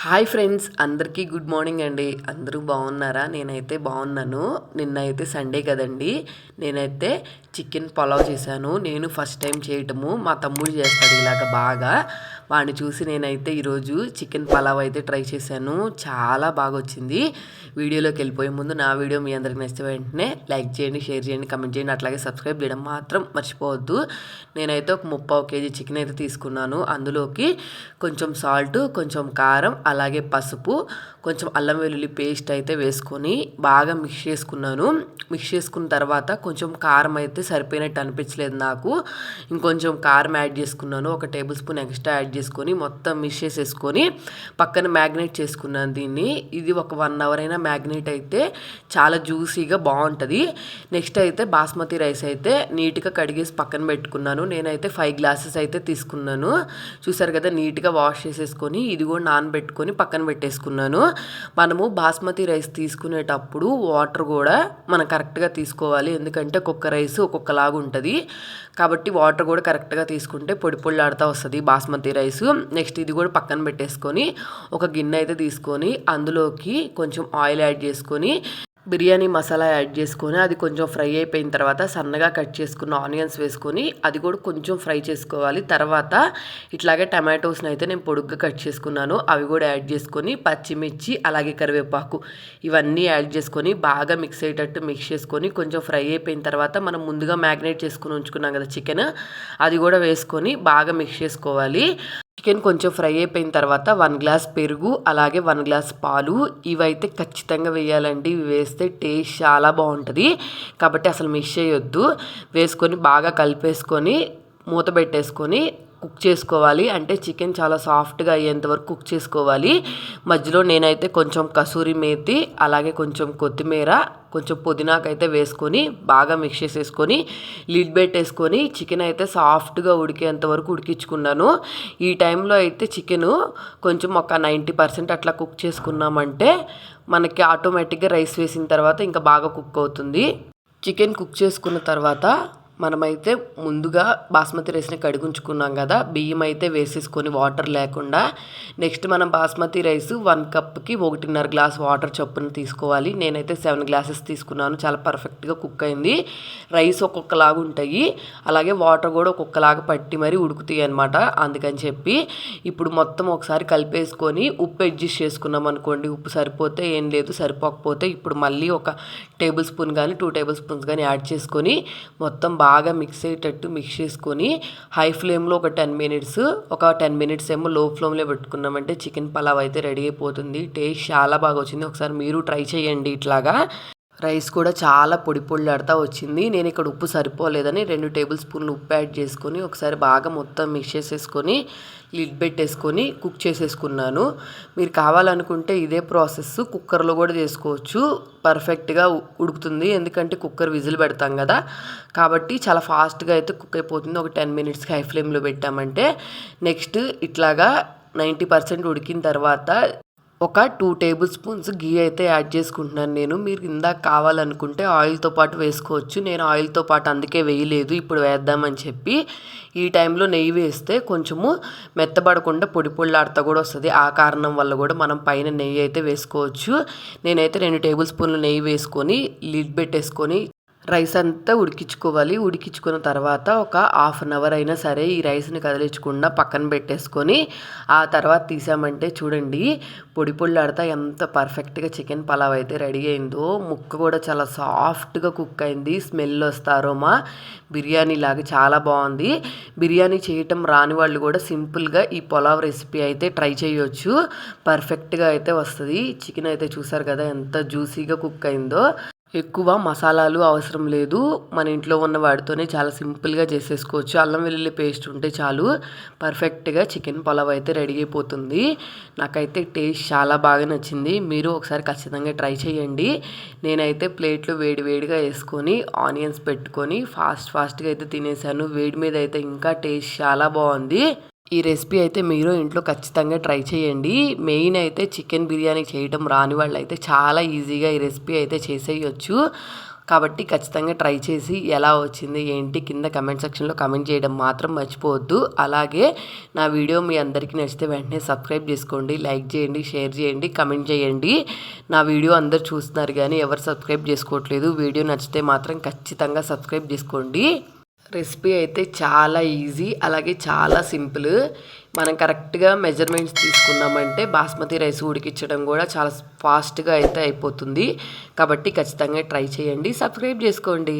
Hi friends అందరికీ good morning అండి. అందరూ బాగున్నారా? నేనైతే బాగున్నాను. నిన్న అయితే సండే కదండి. నేనైతే చికెన్ పలావ్ చేశాను. నేను ఫస్ట్ టైం చేయటము. మా తమ్ముడు చేస్తాడు ఇలాగ బాగా. వాడిని చూసి నేనైతే ఈరోజు చికెన్ పలావ్ అయితే ట్రై చేశాను. చాలా బాగా వచ్చింది వీడియోలోకి వెళ్ళిపోయే ముందు నా వీడియో మీ అందరికి నచ్చితే వెంటనే లైక్ చేయండి షేర్ చేయండి కమెంట్ చేయండి. అట్లాగే సబ్స్క్రైబ్ చేయడం మాత్రం మర్చిపోవద్దు. నేనైతే ఒక ముప్పావు కేజీ చికెన్ అయితే తీసుకున్నాను. అందులోకి కొంచెం సాల్ట్ కొంచెం కారం అలాగే పసుపు కొంచెం అల్లం వెల్లుల్లి పేస్ట్ అయితే వేసుకొని బాగా మిక్స్ చేసుకున్నాను. మిక్స్ చేసుకున్న తర్వాత కొంచెం కారం అయితే సరిపోయినట్టు అనిపించలేదు నాకు. ఇంకొంచెం కారం యాడ్ చేసుకున్నాను. ఒక టేబుల్ స్పూన్ ఎక్స్ట్రా యాడ్ చేసుకొని మొత్తం మిక్స్ చేసేసుకొని పక్కన మ్యాగ్నేట్ చేసుకున్నాను దీన్ని. ఇది ఒక వన్ అవర్ అయినా మ్యాగ్నేట్ అయితే చాలా జ్యూసీగా బాగుంటుంది. నెక్స్ట్ అయితే బాస్మతి రైస్ అయితే నీట్గా కడిగేసి పక్కన పెట్టుకున్నాను. నేనైతే ఫైవ్ గ్లాసెస్ అయితే తీసుకున్నాను. చూసారు కదా నీట్గా వాష్ చేసేసుకొని ఇది కూడా నానబెట్టుకొని పక్కన పెట్టేసుకున్నాను. మనము బాస్మతి రైస్ తీసుకునేటప్పుడు వాటర్ కూడా మనం కరెక్ట్గా తీసుకోవాలి. ఎందుకంటే ఒక్కొక్క రైస్ ఒక్కొక్కలాగా ఉంటుంది కాబట్టి వాటర్ కూడా కరెక్ట్గా తీసుకుంటే పొడి పొళ్ళాడుతూ వస్తుంది బాస్మతి రైస్. నెక్స్ట్ ఇది కూడా పక్కన పెట్టేసుకొని ఒక గిన్నె అయితే తీసుకొని అందులోకి కొంచెం ఆయిల్ యాడ్ చేసుకొని బిర్యానీ మసాలా యాడ్ చేసుకొని అది కొంచెం ఫ్రై అయిపోయిన తర్వాత సన్నగా కట్ చేసుకున్న ఆనియన్స్ వేసుకొని అది కూడా కొంచెం ఫ్రై చేసుకోవాలి. తర్వాత ఇట్లాగే టమాటోస్ని అయితే నేను పొడుగ్గా కట్ చేసుకున్నాను. అవి కూడా యాడ్ చేసుకొని పచ్చిమిర్చి అలాగే కరివేపాకు ఇవన్నీ యాడ్ చేసుకొని బాగా మిక్స్ అయ్యేటట్టు మిక్స్ చేసుకొని కొంచెం ఫ్రై అయిపోయిన తర్వాత మనం ముందుగా మ్యాగ్నేట్ చేసుకుని ఉంచుకున్నాం కదా చికెన్ అది కూడా వేసుకొని బాగా మిక్స్ చేసుకోవాలి. చికెన్ కొంచెం ఫ్రై అయిపోయిన తర్వాత వన్ గ్లాస్ పెరుగు అలాగే వన్ గ్లాస్ పాలు. ఇవైతే ఖచ్చితంగా వేయాలండి. ఇవి వేస్తే టేస్ట్ చాలా బాగుంటుంది. కాబట్టి అసలు మిస్ చేయొద్దు. వేసుకొని బాగా కలిపేసుకొని మూత పెట్టేసుకొని కుక్ చేసుకోవాలి. అంటే చికెన్ చాలా సాఫ్ట్గా అయ్యేంత వరకు కుక్ చేసుకోవాలి. మధ్యలో నేనైతే కొంచెం కసూరి మేతి అలాగే కొంచెం కొత్తిమీర కొంచెం పుదీనాకైతే వేసుకొని బాగా మిక్స్ చేసేసుకొని లిడ్ పెట్టేసుకొని చికెన్ అయితే సాఫ్ట్గా ఉడికేంత వరకు ఉడికించుకున్నాను. ఈ టైంలో అయితే చికెన్ కొంచెం ఒక నైంటీ పర్సెంట్ అట్లా కుక్ చేసుకున్నామంటే మనకి ఆటోమేటిక్గా రైస్ వేసిన తర్వాత ఇంకా బాగా కుక్ అవుతుంది. చికెన్ కుక్ చేసుకున్న తర్వాత మనమైతే ముందుగా బాస్మతి రైస్ని కడుగుంచుకున్నాం కదా బియ్యం అయితే వేసేసుకొని వాటర్ లేకుండా నెక్స్ట్ మనం బాస్మతి రైస్ వన్ కప్కి ఒకటిన్నర గ్లాస్ వాటర్ చొప్పున తీసుకోవాలి. నేనైతే సెవెన్ గ్లాసెస్ తీసుకున్నాను. చాలా పర్ఫెక్ట్గా కుక్ అయింది. రైస్ ఒక్కొక్కలాగా ఉంటాయి. అలాగే వాటర్ కూడా ఒక్కొక్కలాగా పట్టి మరీ ఉడుకుతాయి అనమాట అందుకని చెప్పి ఇప్పుడు మొత్తం ఒకసారి కలిపేసుకొని ఉప్పు అడ్జస్ట్ చేసుకున్నాం అనుకోండి. ఉప్పు సరిపోతే ఏం లేదు సరిపోకపోతే ఇప్పుడు మళ్ళీ ఒక టేబుల్ స్పూన్ కానీ టూ టేబుల్ స్పూన్స్ కానీ యాడ్ చేసుకొని మొత్తం బాగా బాగా మిక్స్ అయ్యేటట్టు మిక్స్ చేసుకొని హై ఫ్లేమ్లో ఒక టెన్ మినిట్స్ ఒక టెన్ మినిట్స్ ఏమో లో ఫ్లేమ్లో పెట్టుకున్నామంటే చికెన్ పలావ్ అయితే రెడీ అయిపోతుంది. టేస్ట్ చాలా బాగా వచ్చింది. ఒకసారి మీరు ట్రై చేయండి ఇట్లాగా. రైస్ కూడా చాలా పొడి పొడిలాడుతూ వచ్చింది. నేను ఇక్కడ ఉప్పు సరిపోలేదని రెండు టేబుల్ స్పూన్లు ఉప్పు యాడ్ చేసుకొని ఒకసారి బాగా మొత్తం మిక్స్ చేసేసుకొని లిడ్ పెట్టేసుకొని కుక్ చేసేసుకున్నాను. మీరు కావాలనుకుంటే ఇదే ప్రాసెస్ కుక్కర్లో కూడా చేసుకోవచ్చు. పర్ఫెక్ట్గా ఉడుకుతుంది. ఎందుకంటే కుక్కర్ విజిల్ పెడతాం కదా. కాబట్టి చాలా ఫాస్ట్గా అయితే కుక్ అయిపోతుంది. ఒక టెన్ మినిట్స్కి హై ఫ్లేమ్లో పెట్టామంటే నెక్స్ట్ ఇట్లాగా నైంటీ పర్సెంట్ ఉడికిన తర్వాత ఒక టూ టేబుల్ స్పూన్స్ గీ అయితే యాడ్ చేసుకుంటున్నాను నేను. మీరు ఇందాక కావాలనుకుంటే ఆయిల్తో పాటు వేసుకోవచ్చు. నేను ఆయిల్తో పాటు అందుకే వేయలేదు. ఇప్పుడు వేద్దామని చెప్పి ఈ టైంలో నెయ్యి వేస్తే కొంచెము మెత్తబడకుండా పొడి పొళ్ళాడుతా కూడా వస్తుంది. ఆ కారణం వల్ల కూడా మనం పైన నెయ్యి అయితే వేసుకోవచ్చు. నేనైతే రెండు టేబుల్ స్పూన్లు నెయ్యి వేసుకొని లిడ్ పెట్టేసుకొని రైస్ అంతా ఉడికించుకోవాలి. ఉడికించుకున్న తర్వాత ఒక హాఫ్ అన్ అవర్ అయినా సరే ఈ రైస్ని కదిలించకుండా పక్కన పెట్టేసుకొని ఆ తర్వాత తీసామంటే చూడండి పొడి పొళ్ళాడితే ఎంత పర్ఫెక్ట్గా చికెన్ పలావ్ అయితే రెడీ అయిందో. ముక్క కూడా చాలా సాఫ్ట్గా కుక్ అయింది. స్మెల్ వస్తారో మా బిర్యానీ లాగా చాలా బాగుంది. బిర్యానీ చేయటం రాని వాళ్ళు కూడా సింపుల్గా ఈ పొలావ్ రెసిపీ అయితే ట్రై చేయొచ్చు. పర్ఫెక్ట్గా అయితే వస్తుంది. చికెన్ అయితే చూసారు కదా ఎంత జ్యూసీగా కుక్ అయిందో. ఎక్కువ మసాలాలు అవసరం లేదు. మన ఇంట్లో ఉన్న వాటితోనే చాలా సింపుల్గా చేసేసుకోవచ్చు. అల్లం వెల్లుల్లి పేస్ట్ ఉంటే చాలు. పర్ఫెక్ట్గా చికెన్ పొలవ్ అయితే రెడీ అయిపోతుంది. నాకైతే టేస్ట్ చాలా బాగా నచ్చింది. మీరు ఒకసారి ఖచ్చితంగా ట్రై చేయండి. నేనైతే ప్లేట్లో వేడి వేడిగా వేసుకొని ఆనియన్స్ పెట్టుకొని ఫాస్ట్ ఫాస్ట్గా అయితే తినేసాను. వేడి మీద అయితే ఇంకా టేస్ట్ చాలా బాగుంది. ఈ రెసిపీ అయితే మీరు ఇంట్లో ఖచ్చితంగా ట్రై చేయండి. మెయిన్ అయితే చికెన్ బిర్యానీ చేయడం రాని వాళ్ళు అయితే చాలా ఈజీగా ఈ రెసిపీ అయితే చేసేయచ్చు. కాబట్టి ఖచ్చితంగా ట్రై చేసి ఎలా వచ్చింది ఏంటి కింద కమెంట్ సెక్షన్లో కమెంట్ చేయడం మాత్రం మర్చిపోవద్దు. అలాగే నా వీడియో మీ అందరికీ నచ్చితే వెంటనే సబ్స్క్రైబ్ చేసుకోండి లైక్ చేయండి షేర్ చేయండి కమెంట్ చేయండి. నా వీడియో అందరు చూస్తున్నారు కానీ ఎవరు సబ్స్క్రైబ్ చేసుకోవట్లేదు. వీడియో నచ్చితే మాత్రం ఖచ్చితంగా సబ్స్క్రైబ్ చేసుకోండి. రెసిపీ అయితే చాలా ఈజీ అలాగే చాలా సింపుల్. మనం కరెక్ట్గా మెజర్మెంట్స్ తీసుకున్నామంటే బాస్మతి రైస్ ఉడికించడం కూడా చాలా ఫాస్ట్గా అయితే అయిపోతుంది. కాబట్టి ఖచ్చితంగా ట్రై చేయండి. సబ్స్క్రైబ్ చేసుకోండి.